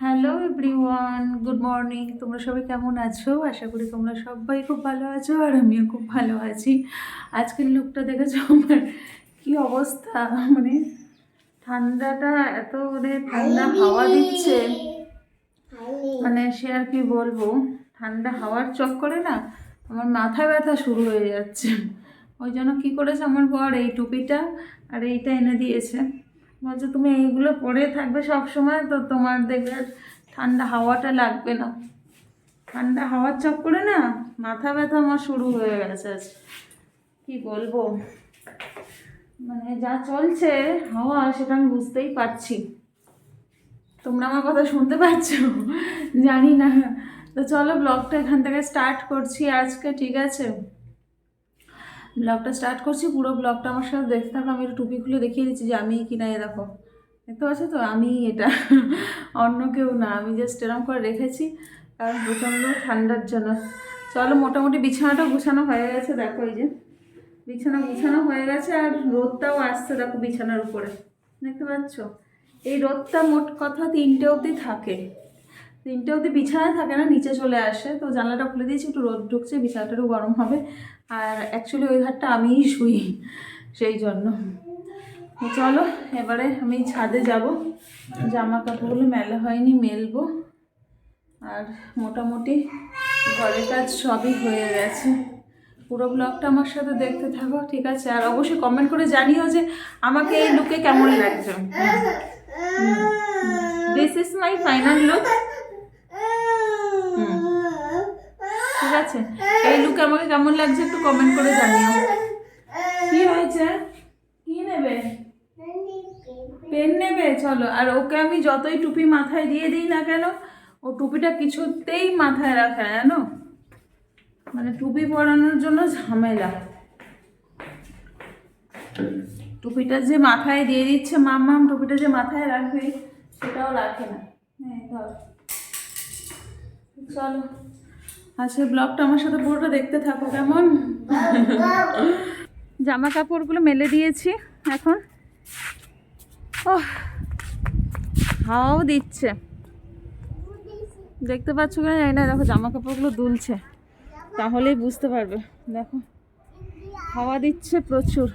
Hello everyone good morning তোমরা সবাই কেমন আছো? আশা করি তোমরা সবাই খুব ভালো আছো আর আমিও খুব ভালো আছি। আজকের লুকটা দেখেছ আমার? কি অবস্থা? মানে ঠান্ডাটা এত মানে ঠান্ডা হাওয়া দিচ্ছে। মানে সে আর কি বলব? ঠান্ডা হাওয়ার চক্করে না আমার মাথা ব্যথা শুরু হয়ে যাচ্ছে। ওই জন্য কী করেছে আমার বর? এই টুপিটা আর এইটা এনে দিয়েছে। বলছে, তুমি এইগুলো পরে থাকবে সব সময়, তো তোমার দেখবে ঠান্ডা হাওয়াটা লাগবে না। ঠান্ডা হাওয়ার চক্করে না মাথা ব্যথা আমার শুরু হয়ে গেছে আজ। কি বলব? মানে যা চলছে, হাওয়া, সেটা আমি বুঝতেই পারছি। তোমরা আমার কথা শুনতে পাচ্ছ? জানি না। তো চলো, ব্লগটা এখান থেকে স্টার্ট করছি আজকে, ঠিক আছে? ব্লগটা স্টার্ট করছি, পুরো ব্লগটা আমার সাথে দেখতে থাকো, আমি একটু টুপি খুলে দেখিয়ে দিচ্ছি যে আমি কিনা এ দেখো। দেখতে পাচ্ছ তো? আমি এটা, অন্য কেউ না, আমি জাস্ট এরকম করে রেখেছি, কারণ প্রচণ্ড ঠান্ডার জন্য। চলো, মোটামুটি বিছানাটা গুছানো হয়ে গেছে, দেখো এই যে। বিছানা গুছানো হয়ে গেছে, আর রোদটাও আসছে, দেখো বিছানার উপরে। দেখতে পাচ্ছ? এই রোদটা মোট কথা তিনটে অবধি থাকে। তিনটে অবধি বিছানায় থাকে না, নিচে চলে আসে। তো জানলাটা খুলে দিয়েছি, একটু রোদ ঢুকছে বিছানাটা একটু গরম হবে। আর অ্যাকচুয়ালি ওই ধারটা আমিই শুই, সেই জন্য। চলো, এবারে আমি ছাদে যাব। জামা কাপড়গুলো মেলা হয়নি, মেলবো। আর মোটামুটি ঘরের কাজ সবই হয়ে গেছে। পুরো ব্লগটা আমার সাথে দেখতে থাকো, ঠিক আছে? আর অবশ্যই কমেন্ট করে জানিও যে আমাকে এই লুকে কেমন লাগছে। This is my final look ঠিক আছে? এই লুকে আমাকে কেমন লাগছে একটু কমেন্ট করে জানিও। কি হয়েছে? কি নেবে? পেন নেবে? চলো, আর ওকে আমি যতই টুপি মাথায় দিয়ে দিই না কেন, ও টুপিটা কিছুতেই মাথায় রাখে জানো? মানে টুপি পরানোর জন্য ঝামেলা। টুপিটা যে মাথায় দিয়ে দিচ্ছে মাম মাম, টুপিটা যে মাথায় রাখবে, সেটাও রাখে না। হ্যাঁ চলো। আজকের ব্লগটা আমার সাথে পুরোটা দেখতে থাকো, কেমন? জামা কাপড়গুলো মেলে দিয়েছি এখন। ও হাওয়াও দিচ্ছে। দেখতে পাচ্ছ কিনা জানি না, দেখো জামা কাপড়গুলো দুলছে। তাহলেই বুঝতে পারবে, দেখো। হাওয়া দিচ্ছে প্রচুর।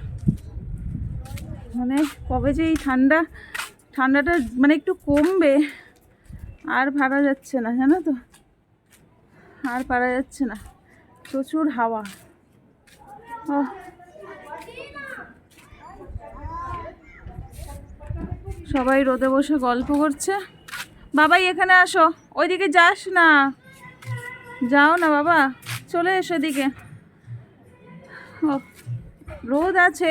মানে কবে যে এই ঠান্ডা, ঠান্ডাটা মানে একটু কমবে, আর ভাড়া যাচ্ছে না, জানো তো? আর পারা যাচ্ছে না। প্রচুর হাওয়া। ও সবাই রোদে বসে গল্প করছে। বাবাই, এখানে আসো। ওইদিকে যাস না। যাও না বাবা। চলে এসো এদিকে। রোদ আছে।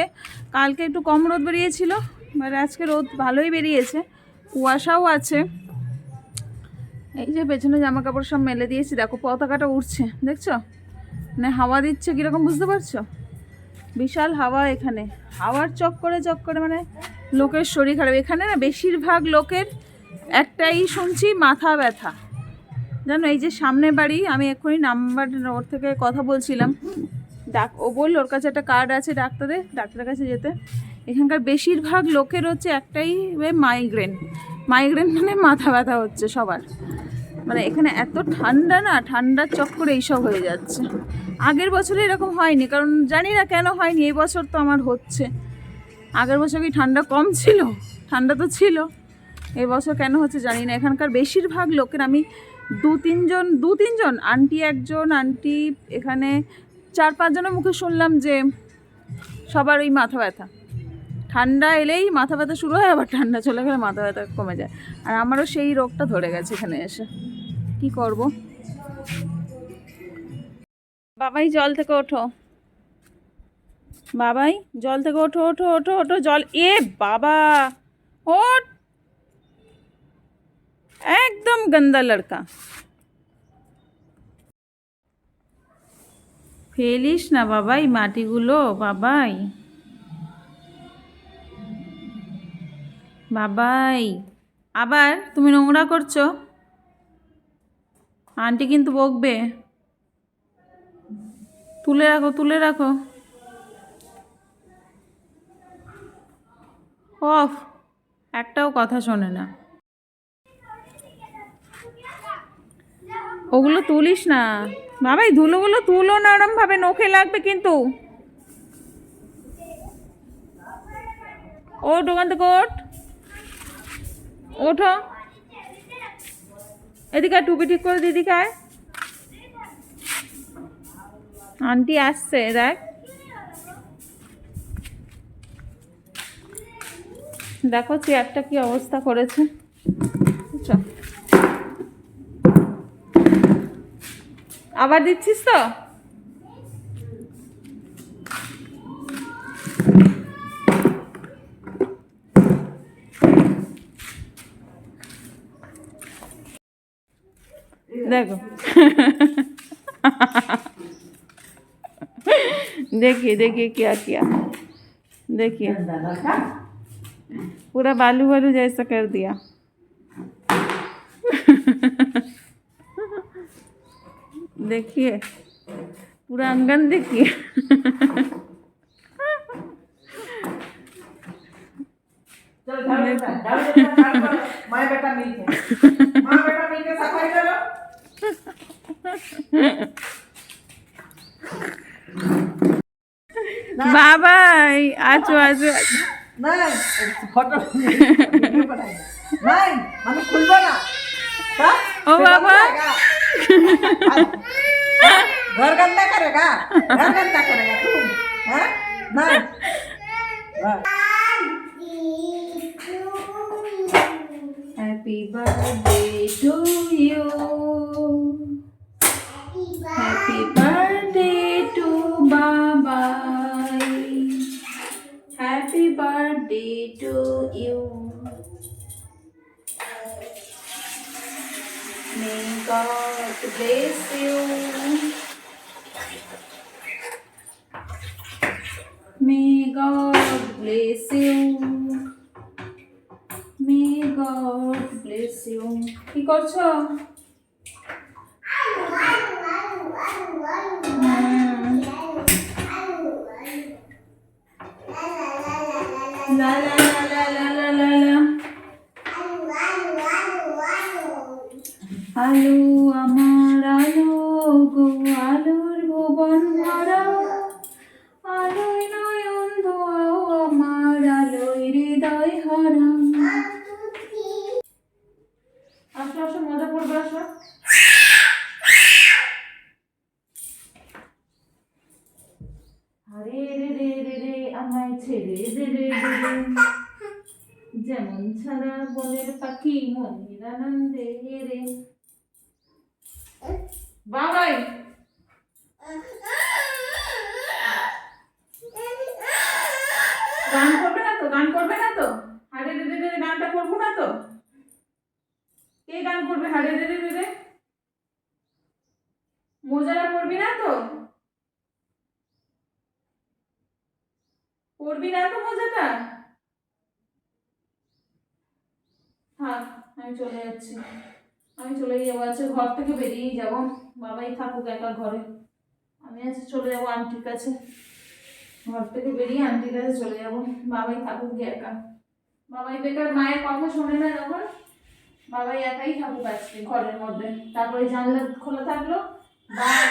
কালকে একটু কম রোদ বেরিয়েছিল বাট আজকে রোদ ভালোই বেরিয়েছে। কুয়াশাও আছে। এই যে পেছনে জামা কাপড় সব মেলে দিয়েছি, দেখো পতাকাটা উঠছে দেখছ? মানে হাওয়া দিচ্ছে কীরকম, বুঝতে পারছ? বিশাল হাওয়া এখানে। হাওয়ার চক্করে চক্করে মানে লোকের শরীর খারাপ। এখানে না বেশিরভাগ লোকের একটাই শুনছি, মাথা ব্যথা। জানো, এই যে সামনে বাড়ি, আমি এক্ষুনি নাম্বার, ওর থেকে কথা বলছিলাম। ডাক, ও বলল, ওর কাছে একটা কার্ড আছে ডাক্তারের ডাক্তারের কাছে যেতে। এখানকার বেশিরভাগ লোকের হচ্ছে একটাই মাইগ্রেন মাইগ্রেন মানে মাথা ব্যথা হচ্ছে সবার। মানে এখানে এত ঠান্ডা না ঠান্ডার চক্করে এইসব হয়ে যাচ্ছে। আগের বছরে এরকম হয়নি, কারণ জানি না কেন হয়নি, এই বছর তো আমার হচ্ছে। আগের বছর কি ঠান্ডা কম ছিল? ঠান্ডা তো ছিল। এই বছর কেন হচ্ছে জানি না। এখানকার বেশিরভাগ লোকের আমি দু তিনজন দু তিনজন, আন্টি একজন, আন্টি এখানে চার পাঁচজনের মুখে শুনলাম যে সবার ওই মাথা ব্যথা। ঠান্ডা এলেই মাথা ব্যথা শুরু হয়, আবার ঠান্ডা চলে গেলে মাথা ব্যথা কমে যায়। আর আমারও সেই রোগটা ধরে গেছে এখানে এসে। কি করব? বাবাই, জল থেকে ওঠো। বাবাই, জল থেকে ওঠো ওঠো ওঠো ওঠো, জল। এ বাবা! ওঠ! একদম গন্দা লড়কা। ফেলিস না বাবাই মাটিগুলো, বাবাই। বাবাই, আবার তুমি নোংরা করছ? আন্টি কিন্তু বকবে। তুলে রাখো তুলে রাখো। অফ, একটাও কথা শোনে না। ওগুলো তুলিস না। বাবাই, ধুলোগুলো তুলো না ওরম ভাবে নখে লাগবে কিন্তু। ওঠ, ওখান থেকে ওঠ। ওঠো। এদিকে টুপি ঠিক করে দিদিকে আয়। আন্টি আসছে, দেখ। দেখো চেয়ারটা কি অবস্থা করেছে। আবার দিচ্ছিস তো? देखो देखिए देखिए क्या किया देखिए पूरा बालू बालू जैसा कर दिया देखिए पूरा अंगन देखिए माँ बेटा मिलके गंदा गंदा Happy birthday to you. Happy birthday to Babai happy birthday to you May God bless you. May God bless you. May God bless you. কি করছ আলো, আমার আলো, গো আলোর ভুবন ভরা। আলোয় নয়ন ধোয়াও আমার আলোয় হৃদয় হারা। আসো আসো, মজা করবে, আসো। আরে রে রে রে রে, আমায় ছেড়ে দে, রে রে। যেমন ছাড়া বনের পাখি মনের আনন্দে রে বাবাই। গান করবে না তো? গান করবে না তো? হারে রে রে রে গানটা করব না তো? কে গান করবে? হারে রে রে রে মোজারা পড়বি না তো? পড়বি না তো মোজাটা? থাক, আমি চলে যাচ্ছি। আমি চলে যাব আজকে ঘর থেকে বেরিয়েই যাব। বাবাই থাকুক একা ঘরে। আমি আজ চলে যাব আন্টির কাছে। ঘর থেকে বেরিয়ে আন্টির কাছে চলে যাব। বাবাই থাকুক গিয়ে একা। বাবাই বেকার মায়ের কথা শোনে না যখন বাবাই একাই থাকুক আজকে ঘরের মধ্যে। তারপরে জানলা খোলা থাকল। বাঘ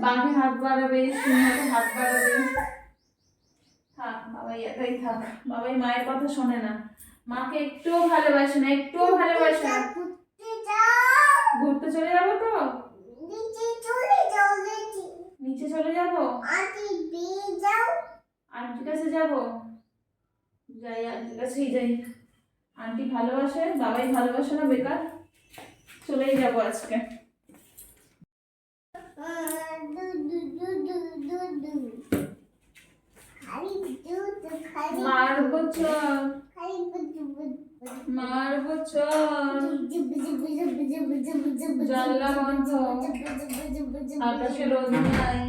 বাঘে হাত বাড়াবে সিংহকে হাত বাড়াবে। থাক, বাবাই একাই থাক। বাবাই মায়ের কথা শোনে না। মাকে একটুও ভালোবাসে না, একটুও ভালোবাসে না। ঘুরতে চলে যাব তো? নিচে চলে যাও নিচে চলে যাব? আন্টির কাছে যাব? যাই আন্টির কাছেই যাই। আন্টি ভালোবাসে বাবাই ভালোবাসে না বেকার? চলেই যাব আজকে। মারবো চল মারবো চল জানলা বন্ধ আকাশে রোদ নাই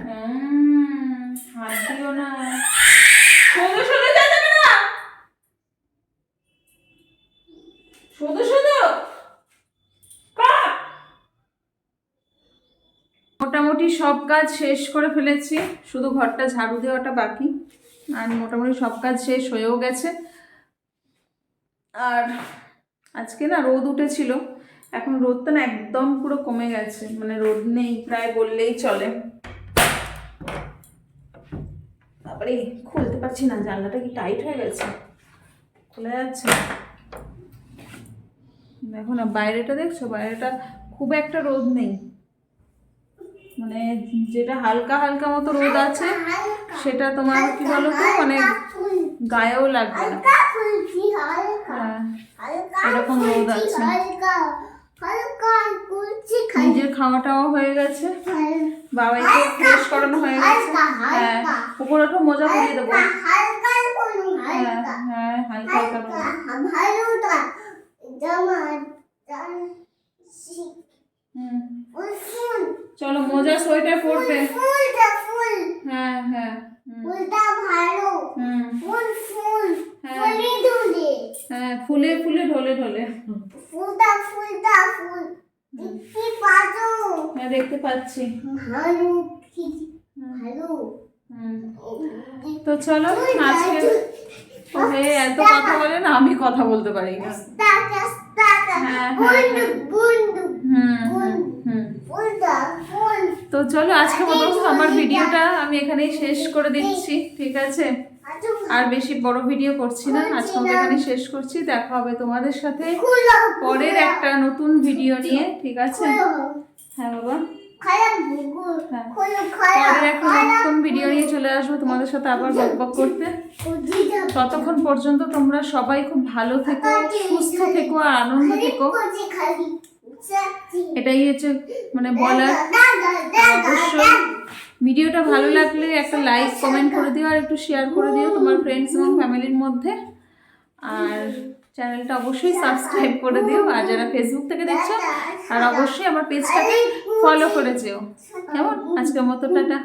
হুম, হাত দিও না শুধু শুধু যা যাবে না শুধু শুধু কাট। মোটামুটি সব কাজ শেষ করে ফেলেছি। শুধু ঘরটা ঝাড়ু দেওয়াটা বাকি। আর মোটামুটি সব কাজ শেষ হয়েও গেছে। আর আজকে না রোদ উঠেছিল। এখন রোদটা না একদম পুরো কমে গেছে। মানে রোদ নেই, প্রায় বললেই চলে। তারপরে খুলতে পারছি না। জানলাটা কি টাইট হয়ে গেছে? খুলে যাচ্ছে দেখো না, বাইরেটা দেখছ? বাইরেটা খুব একটা রোদ নেই। মানে যেটা হালকা হালকা মতো রোদ আছে সেটা তোমার কি বলো তো? মানে গায়েও লাগবে না। হ্যাঁ এরকম রোদ আছে। নিজের খাওয়াটাও হয়ে গেছে। বাবাইকে ফ্রেশ করানো হয়ে গেছে। হ্যাঁ উপর একটু মোজা পরিয়ে দেবো। হ্যাঁ হ্যাঁ হালকা হালকা চলো মোজা সোয়েটার পরবে হ্যাঁ হ্যাঁ হুম, হুম। হ্যাঁ। হ্যাঁ ফুলে ফুলে ঢলে ঢলে। ফুলটা ফুলটা ফুল। দেখতে পাচ্ছো? হ্যাঁ দেখতে পাচ্ছি। ভালো ভালো। তো চলো আজকে এত কথা বলে না আমি কথা বলতে পারি না। হ্যাঁ, হ্যাঁ, বন্ধু হুম হুম হুম ফুলটা ফুল তো চলো আজকে মতো আমার ভিডিওটা আমি এখানেই শেষ করে দিচ্ছি ঠিক আছে? আচ্ছা আর বেশি বড় ভিডিও করছি না আজকে মতো এখানে শেষ করছি। দেখা হবে তোমাদের সাথে পরের একটা নতুন ভিডিও নিয়ে ঠিক আছে? হ্যাঁ বাবা। হ্যাঁ। খুলো পরের একটা নতুন ভিডিও নিয়ে চলে আসব তোমাদের সাথে আবার করতে। ততক্ষণ পর্যন্ত তোমরা সবাই খুব ভালো থেকো সুস্থ থেকো আর আনন্দ থেকো। এটাই হচ্ছে মানে বলার অবশ্যই। ভিডিওটা ভালো লাগলে একটা লাইক কমেন্ট করে দিও আর একটু শেয়ার করে দিও তোমার ফ্রেন্ডস এবং ফ্যামিলির মধ্যে। আর চ্যানেলটা অবশ্যই সাবস্ক্রাইব করে দিও। আর যারা ফেসবুক থেকে দেখছ আর অবশ্যই আমার পেজটাকে ফলো করে যেও। কেমন? আজকের মতো, টাটা।